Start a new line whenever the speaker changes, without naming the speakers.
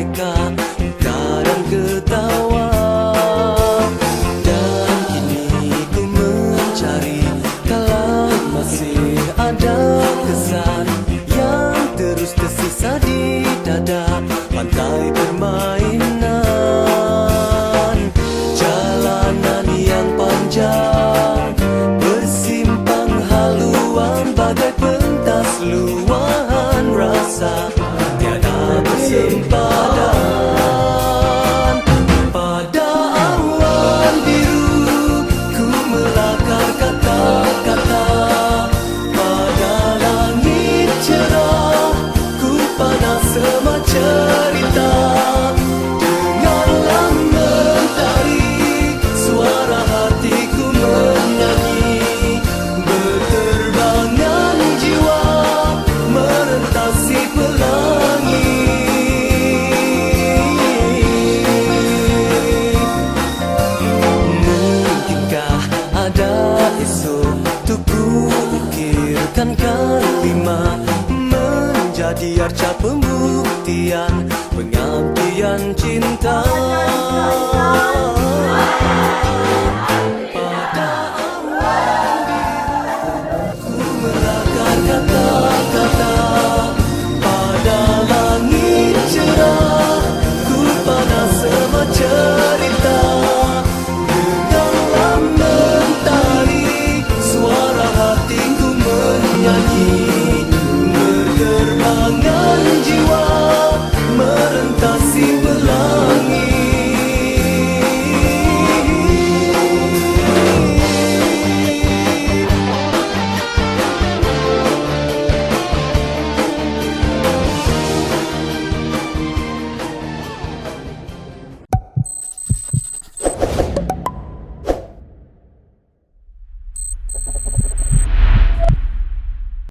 mereka dalam ketawa. Dan kini ku mencari Kalau masih ada kesan Yang terus tersisa di dada Pantai permainan. Kekuatan kalimat menjadi arca pembuktian pengabdian cinta. 能遗忘。